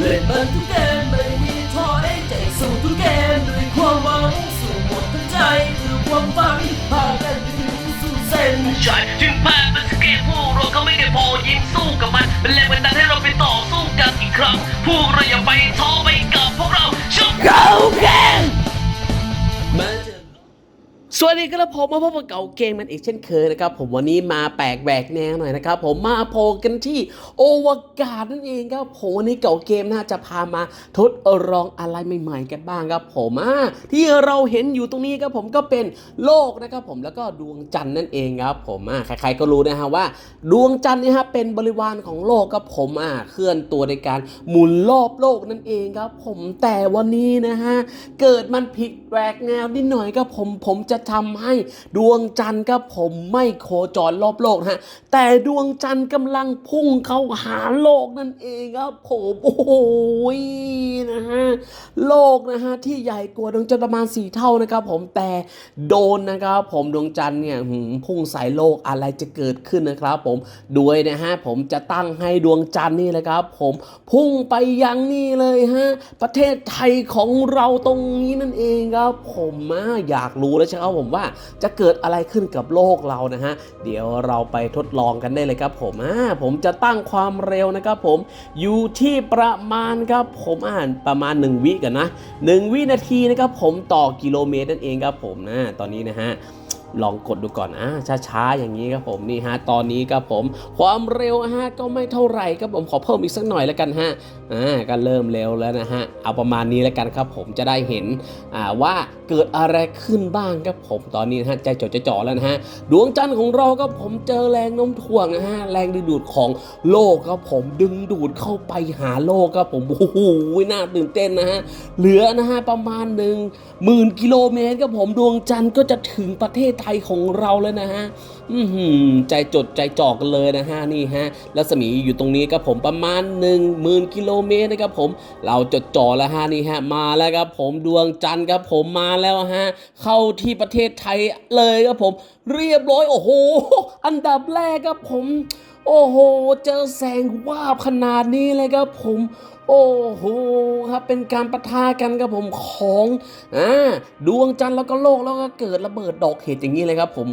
เล่นมันทุกเกมไม่มีท้อได้ใจสู้ทุกเกมด้วยความหวังสู้หมดทั้งใจคือความฝันพากันไปถึงสู่เส้นชัยถึงแพ้เป็นสเกตพวกเราเขาไม่ได้พอยิ้มสู้กับมันเป็นแรงบันดาลให้เราไปต่อสู้กันอีกครั้ง สวัสดีครับผมมาพบกับเก่าเกมมันอีกเช่นเคยนะครับผมวันนี้มาแปลกแบกแนวหน่อยนะครับผมมาโพลกันที่โอวกาศนั่นเองครับผมวันนี้เก่าเกมน่าจะพามาทดลองอะไรใหม่ๆกันบ้างครับผมอ่าที่เราเห็นอยู่ตรงนี้ครับผมก็เป็นโลกนะครับผมแล้วก็ดวงจันทร์นั่นเองครับผมอ่าใครๆก็รู้นะฮะว่า ดวงจันทร์นี่ฮะเป็นบริวารของโลกครับผมอ่าเคลื่อนตัวในการหมุนรอบโลกนั่นเองครับผมแต่วันนี้นะฮะเกิดมันผิดแปลกแนวนิดหน่อยครับผมผมจะทำให้ดวงจันทร์ครับผมไม่โคจรรอบโลกนะฮะแต่ดวงจันทร์กำลังพุ่งเข้าหาโลกนั่นเองครับผมโอ้โหนะฮะโลกนะฮะที่ใหญ่กว่าดวงจันทร์ประมาณสี่เท่านะครับผมแต่โดนนะครับผมดวงจันทร์เนี่ยพุ่งใส่โลกอะไรจะเกิดขึ้นนะครับ ผมด้วยนะฮะผมจะตั้งให้ดวงจันทร์นี่แหละครับ ผมพุ่งไปยังนี่เลยฮะประเทศไทยของเราตรงนี้นั่นเองครับ ผมอะอยากรู้แล้วใช่ไหมครับผมว่าจะเกิดอะไรขึ้นกับโลกเรานะฮะ เดี๋ยวเราไปทดลองกันได้เลยครับผมอ่าผมจะตั้งความเร็วนะครับผมอยู่ที่ประมาณครับผมอ่านประมาณ 1 วิกันนะ 1 วินาทีนะครับผมต่อกิโลเมตรนั่นเองครับผมนะตอนนี้นะฮะ ลองกดดูก่อนอะช้าๆอย่างนี้ครับผมนี่ฮะตอนนี้ครับผม ความเร็วฮะก็ไม่เท่าไหร่ครับผมขอเพิ่มอีกสักหน่อยแล้วกันฮะอ่าก็เริ่มเร็วแล้วนะฮะเอาประมาณนี้แล้วกันครับผมจะได้เห็นอ่าว่าเกิดอะไรขึ้นบ้างครับผมตอนนี้ฮะใจจดใจจ่อแล้วนะฮะดวงจันทร์ของเราก็ผมเจอแรงโน้มถ่วงนะฮะแรงดึงดูดของโลกครับผมดึงดูดเข้าไปหาโลกครับผมโอ้โหน่าตื่นเต้นนะฮะเหลือนะฮะประมาณหนึ่งหมื่นกิโลเมตรครับผมดวงจันทร์ก็จะถึงประเทศไทยของเราแล้วนะฮะอือหือใจจดใจจ่อกันเลยนะฮะนี่ฮะรัศมีอยู่ตรงนี้ครับผมประมาณ 1 0,000กิโลเมตรนะครับผมเราจดจ่อแล้วฮะนี่ฮะมาแล้วครับผมดวงจันทร์ครับผมมาแล้วฮะเข้าที่ประเทศไทยเลยครับผม เรียบร้อยโอ้โห อันดับแรกครับผม โอ้โห เจอแสงวาบขนาดนี้เลยครับผม โอ้โหครับเป็นการปะทะกันครับผมของอ่าดวงจันทร์แล้วก็โลกแล้วก็เกิดระเบิดดอกเห็ดอย่างนี้เลยครับ ผม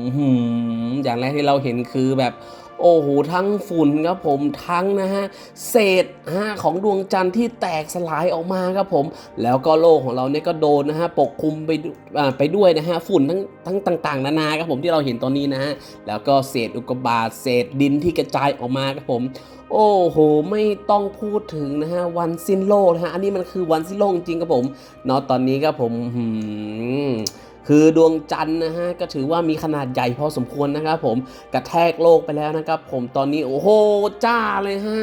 อย่างแรกที่เราเห็นคือแบบ โอ้โหทั้งฝุ่นครับผมทั้งนะฮะเศษฮะของดวงจันทร์ที่แตกสลายออกมาครับผม แล้วก็โลกของเราเนี่ยก็โดนนะฮะปกคลุมไปดูไปด้วยนะฮะฝุ่นทั้งทั้งต่างๆ นานาครับผมที่เราเห็นตอนนี้นะฮะแล้วก็เศษอุกกาบาตเศษดินที่กระจายออกมาครับผมโอ้โห ไม่ต้องพูดถึงนะฮะ วันสิ้นโลกนะฮะ อันนี้มันคือวันสิ้นโลกจริงครับผมเนาะตอนนี้ครับผมหืม คือดวงจันทร์นะฮะก็ถือว่ามีขนาดใหญ่พอสมควรนะครับผมกระแทกโลกไปแล้วนะครับผมตอนนี้โอ้โหจ้าเลยฮะ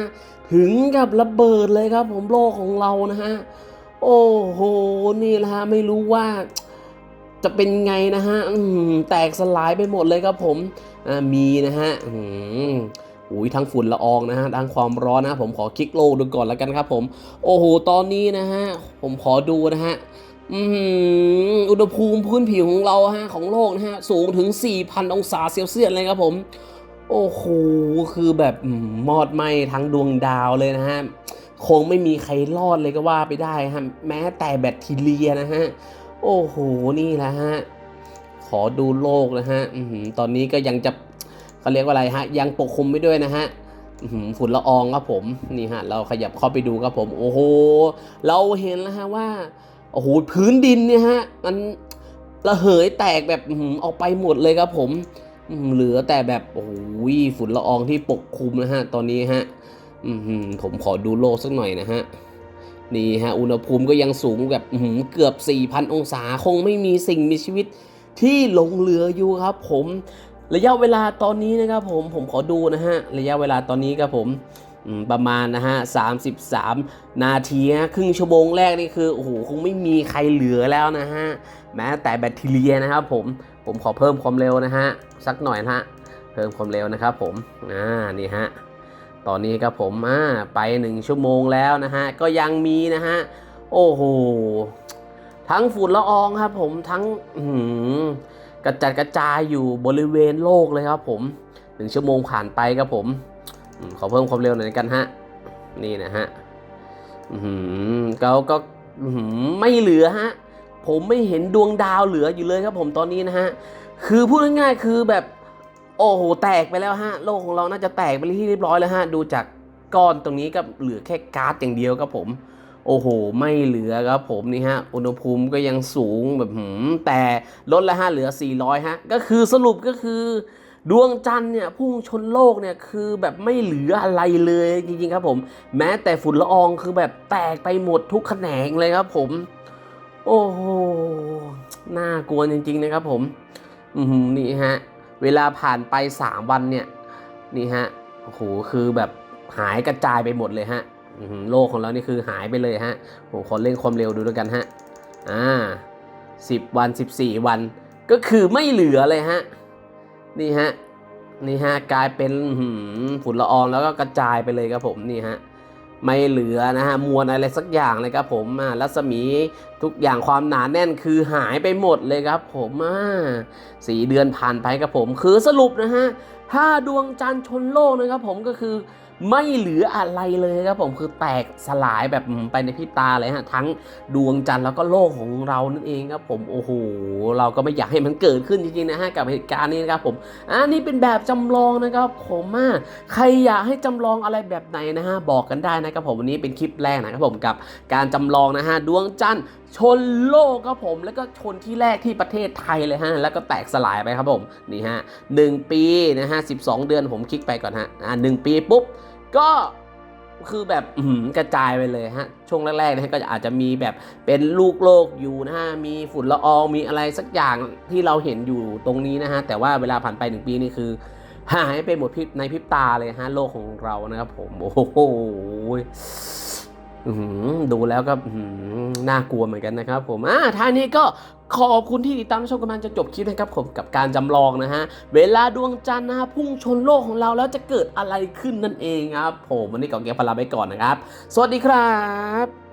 ถึงกับระเบิดเลยครับ ผมโลกของเรานะฮะโอ้โหนี่แหละฮะไม่รู้ว่าจะเป็นไงนะฮะแตกสลายไปหมดเลยครับผมมีนะฮะอุ้ยทั้งฝุ่นละอองนะฮะทั้งความร้อนนะผมขอคลิกโลกดูก่อนแล้วกันครับผม โอ้โหตอนนี้นะฮะผมขอดูนะฮะ อุณหภูมิพื้นผิวของเราฮะของโลกนะฮะสูงถึง 4,000 องศาเซลเซียสเลยครับผม โอ้โห คือแบบมอดไหมทั้งดวงดาวเลยนะฮะ คงไม่มีใครรอดเลยก็ว่าไปได้ฮะ แม้แต่แบคทีเรียนะฮะ โอ้โห นี่แหละฮะ ขอดูโลกนะฮะอตอนนี้ก็ยังจะเขาเรียกว่าอะไรฮะ ยังปกคลุมไปด้วยนะฮะฝุ่นละอองครับผม นี่ฮะ เราขยับเข้าไปดูครับผม โอ้โห เราเห็นแล้วฮะว่า โอ้โหพื้นดินเนี่ยฮะ มันระเหยแตกแบบออกไปหมดเลยครับผมเหลือแต่แบบโอ้โหฝุ่นละอองที่ปกคลุมนะฮะ ตอนนี้ฮะผมขอดูโลกสักหน่อยนะฮะนี่ฮะอุณหภูมิก็ยังสูงแบบเกือบ 4,000 องศาคงไม่มีสิ่งมีชีวิตที่หลงเหลืออยู่ครับผม ระยะเวลาตอนนี้นะครับผมผมขอดูนะฮะ ระยะเวลาตอนนี้ครับผม ประมาณนะฮะ33 นาทีครึ่งชั่วโมงแรกนี่คือโอ้โหคงไม่มีใครเหลือแล้วนะฮะแม้แต่แบคทีเรียนะครับผมผมขอเพิ่มความเร็วนะฮะสักหน่อยนะฮะเพิ่มความเร็วนะครับผมอ่านี่ฮะตอนนี้ครับผมอ่าไป 1 ชั่วโมงแล้วนะฮะก็ยังมีนะฮะโอ้โหทั้งฝุ่นละอองครับผมทั้งหืกระจัดกระจายอยู่บริเวณโลกเลยครับผมหนึ่งชั่วโมงผ่านไปครับผม ขอเพิ่มความเร็วหน่อยกันฮะ นี่นะฮะอื้อหือก็ไม่เหลือฮะ ผมไม่เห็นดวงดาวเหลืออยู่เลยครับผมตอนนี้นะฮะ คือพูดง่ายๆคือแบบ โอ้โห แตกไปแล้วฮะ โลกของเราน่าจะแตกไปที่เรียบร้อยแล้วฮะ ดูจากก้อนตรงนี้ก็เหลือแค่ก๊าร์ดอย่างเดียวครับผม โอ้โห ไม่เหลือครับผมนี่ฮะ อุณหภูมิก็ยังสูงแบบหืมแต่ลดแล้วฮะ เหลือ 400 ฮะ ก็คือสรุปก็คือ ดวงจันทร์เนี่ยพุ่งชนโลกเนี่ยคือแบบไม่เหลืออะไรเลยจริงๆครับผม แม้แต่ฝุ่นละอองคือแบบแตกไปหมดทุกแขนงเลยครับผม โอ้โหน่ากลัวจริงๆนะครับผม อืนี่ฮะ เวลาผ่านไป 3 วันเนี่ย นี่ฮะโอ้โหคือแบบหายกระจายไปหมดเลยฮะโลกของเรานี่คือหายไปเลยฮะผมขอเล่นความเร็วดูด้วยกันฮะอ่าสิบวัน 14 วัน ก็คือไม่เหลือเลยฮะ นี่ฮะนี่ฮะกลายเป็นฝุ่นละอองแล้วก็กระจายไปเลยครับผมนี่ฮะไม่เหลือนะฮะมวลอะไรสักอย่างเลยครับผมอ่ารัศมีทุกอย่างความหนาแน่นคือหายไปหมดเลยครับผมอ่าสี่เดือนผ่านไปครับผม คือสรุปนะฮะถ้าดวงจันทร์ชนโลกนะครับผมก็คือ ไม่เหลืออะไรเลยครับผมคือแตกสลายแบบไปในพิตาเลยฮะทั้งดวงจันทร์แล้วก็โลกของเรานั่นเองครับผมโอ้โหเราก็ไม่อยากให้มันเกิดขึ้นจริงๆนะฮะกับเหตุการณ์นี้นะครับผมอันนี้เป็นแบบจำลองนะครับผมอะใครอยากให้จำลองอะไรแบบไหนนะฮะบอกกันได้นะครับผมวันนี้เป็นคลิปแรกนะครับผมกับการจำลองนะฮะดวงจันทร์ชนโลกครับผมแล้วก็ชนที่แรกที่ประเทศไทยเลยฮะ แล้วก็แตกสลายไปครับผมนี่ฮะหนึ่งปีนะฮะสิบสองเดือนผมคลิกไปก่อนฮะอ่าหนึ่งปีปุ๊บ ก็คือแบบกระจายไปเลยฮะ ช่วงแรกๆนะฮะก็อาจจะมีแบบเป็นลูกโลกอยู่นะฮะ มีฝุ่นละอองมีอะไรสักอย่างที่เราเห็นอยู่ตรงนี้นะฮะ แต่ว่าเวลาผ่านไปหนึ่งปีนี่คือหายไปหมดพิในพริบตาเลยฮะโลกของเรานะครับผมโอ้โห ดูแล้วก็น่ากลัวเหมือนกันนะครับ ผมอ่าท่านี้ก็ขอบคุณที่ติดตามชมกันมาจะจบคลิปนะครับผมกับการจำลองนะฮะ เวลาดวงจันทร์นะฮะพุ่งชนโลกของเราแล้วจะเกิดอะไรขึ้นนั่นเองครับ ผมวันนี้กอเกียร์พลาไปก่อนนะครับ สวัสดีครับ